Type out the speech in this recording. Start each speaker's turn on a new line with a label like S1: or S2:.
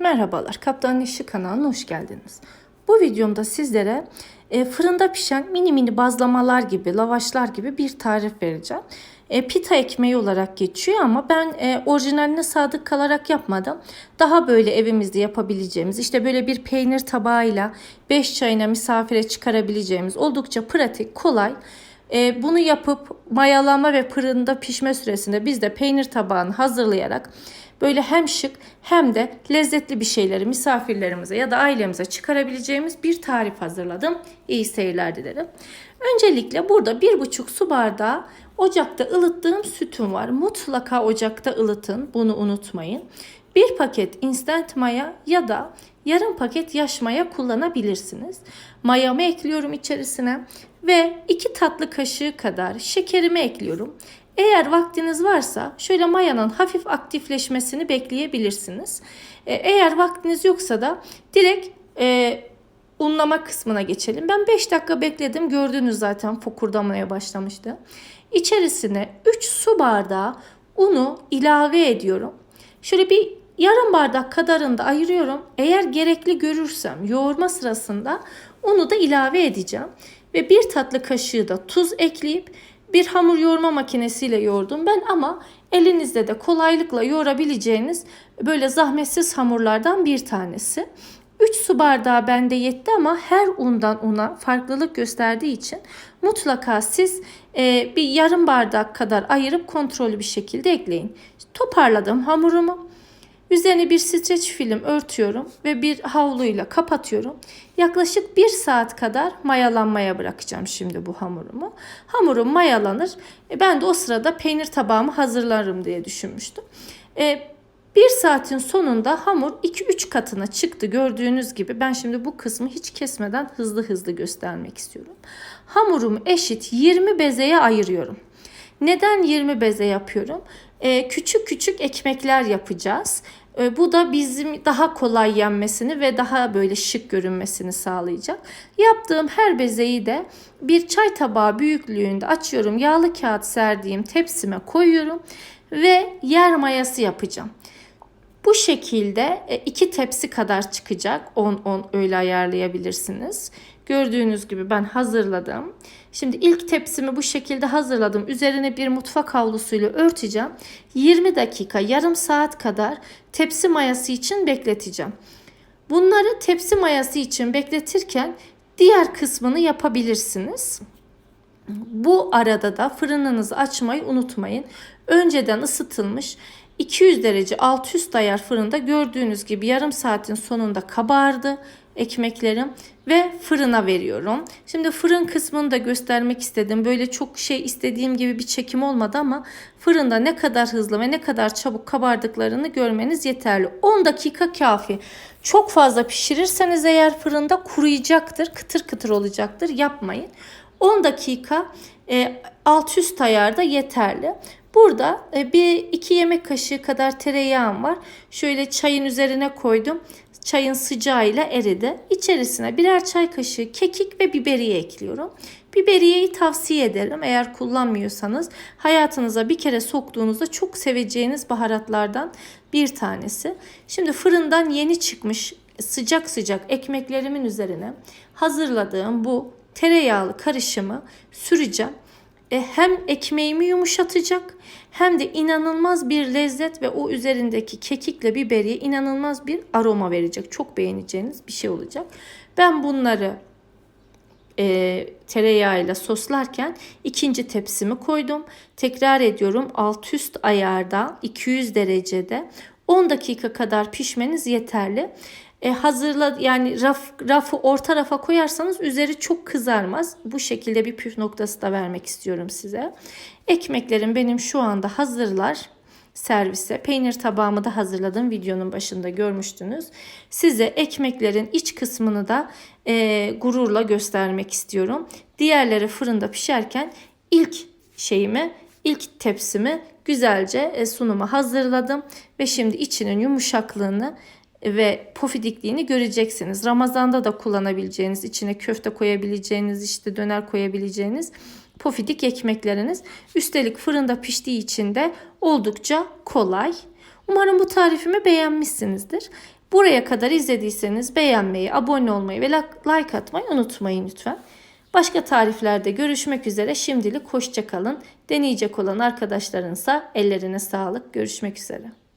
S1: Merhabalar, Kaptan İşi kanalına hoş geldiniz. Bu videomda sizlere e, fırında pişen mini mini bazlamalar gibi, lavaşlar gibi bir tarif vereceğim. E, pita ekmeği olarak geçiyor ama ben e, orijinaline sadık kalarak yapmadım. Daha böyle evimizde yapabileceğimiz, işte böyle bir peynir tabağıyla 5 çayına misafire çıkarabileceğimiz oldukça pratik, kolay. E, bunu yapıp mayalama ve fırında pişme süresinde biz de peynir tabağını hazırlayarak böyle hem şık hem de lezzetli bir şeyleri misafirlerimize ya da ailemize çıkarabileceğimiz bir tarif hazırladım. İyi seyirler dilerim. Öncelikle burada bir buçuk su bardağı ocakta ılıttığım sütüm var. Mutlaka ocakta ılıtın. Bunu unutmayın. Bir paket instant maya ya da yarım paket yaş maya kullanabilirsiniz. Mayamı ekliyorum içerisine ve 2 tatlı kaşığı kadar şekerimi ekliyorum. Eğer vaktiniz varsa şöyle mayanın hafif aktifleşmesini bekleyebilirsiniz. E, eğer vaktiniz yoksa da direkt e, unlama kısmına geçelim. Ben 5 dakika bekledim. Gördüğünüz zaten fokurdamaya başlamıştı. İçerisine 3 su bardağı unu ilave ediyorum. Şöyle bir yarım bardak kadarını da ayırıyorum. Eğer gerekli görürsem yoğurma sırasında unu da ilave edeceğim. Ve bir tatlı kaşığı da tuz ekleyip bir hamur yoğurma makinesiyle yoğurdum ben ama elinizde de kolaylıkla yoğurabileceğiniz böyle zahmetsiz hamurlardan bir tanesi. 3 su bardağı bende yetti ama her undan una farklılık gösterdiği için mutlaka siz e, bir yarım bardak kadar ayırıp kontrollü bir şekilde ekleyin. Toparladım hamurumu. Üzerine bir streç film örtüyorum ve bir havluyla kapatıyorum. Yaklaşık bir saat kadar mayalanmaya bırakacağım şimdi bu hamurumu. Hamurum mayalanır. E, ben de o sırada peynir tabağımı hazırlarım diye düşünmüştüm. E, bir saatin sonunda hamur 2-3 katına çıktı gördüğünüz gibi. Ben şimdi bu kısmı hiç kesmeden hızlı hızlı göstermek istiyorum. Hamurumu eşit 20 bezeye ayırıyorum. Neden 20 beze yapıyorum? Ee, küçük küçük ekmekler yapacağız. Ee, bu da bizim daha kolay yenmesini ve daha böyle şık görünmesini sağlayacak. Yaptığım her bezeyi de bir çay tabağı büyüklüğünde açıyorum. Yağlı kağıt serdiğim tepsime koyuyorum ve yer mayası yapacağım. Bu şekilde e, iki tepsi kadar çıkacak. 10-10 öyle ayarlayabilirsiniz. Gördüğünüz gibi ben hazırladım. Şimdi ilk tepsimi bu şekilde hazırladım. Üzerine bir mutfak havlusuyla örteceğim. 20 dakika, yarım saat kadar tepsi mayası için bekleteceğim. Bunları tepsi mayası için bekletirken diğer kısmını yapabilirsiniz. Bu arada da fırınınızı açmayı unutmayın. Önceden ısıtılmış 200 derece alt üst ayar fırında gördüğünüz gibi yarım saatin sonunda kabardı ekmeklerim ve fırına veriyorum. Şimdi fırın kısmını da göstermek istedim. Böyle çok şey istediğim gibi bir çekim olmadı ama fırında ne kadar hızlı ve ne kadar çabuk kabardıklarını görmeniz yeterli. 10 dakika kafi. Çok fazla pişirirseniz eğer fırında kuruyacaktır, kıtır kıtır olacaktır. Yapmayın. 10 dakika e, alt üst ayarda yeterli. Burada e, bir iki yemek kaşığı kadar tereyağım var. Şöyle çayın üzerine koydum. Çayın sıcağıyla eridi. İçerisine birer çay kaşığı kekik ve biberiye ekliyorum. Biberiyeyi tavsiye ederim eğer kullanmıyorsanız. Hayatınıza bir kere soktuğunuzda çok seveceğiniz baharatlardan bir tanesi. Şimdi fırından yeni çıkmış sıcak sıcak ekmeklerimin üzerine hazırladığım bu tereyağlı karışımı süreceğim. E, hem ekmeğimi yumuşatacak hem de inanılmaz bir lezzet ve o üzerindeki kekikle biberiye inanılmaz bir aroma verecek. Çok beğeneceğiniz bir şey olacak. Ben bunları e, tereyağıyla soslarken ikinci tepsimi koydum. Tekrar ediyorum alt üst ayarda 200 derecede 10 dakika kadar pişmeniz yeterli e, hazırla yani raf, rafı orta rafa koyarsanız üzeri çok kızarmaz. Bu şekilde bir püf noktası da vermek istiyorum size. Ekmeklerim benim şu anda hazırlar servise. Peynir tabağımı da hazırladım. Videonun başında görmüştünüz. Size ekmeklerin iç kısmını da e, gururla göstermek istiyorum. Diğerleri fırında pişerken ilk şeyimi, ilk tepsimi güzelce e, sunuma hazırladım. Ve şimdi içinin yumuşaklığını ve pofidikliğini göreceksiniz. Ramazanda da kullanabileceğiniz, içine köfte koyabileceğiniz, işte döner koyabileceğiniz pofidik ekmekleriniz. Üstelik fırında piştiği için de oldukça kolay. Umarım bu tarifimi beğenmişsinizdir. Buraya kadar izlediyseniz beğenmeyi, abone olmayı ve like atmayı unutmayın lütfen. Başka tariflerde görüşmek üzere. Şimdilik hoşça kalın. Deneyecek olan arkadaşlarınsa ellerine sağlık. Görüşmek üzere.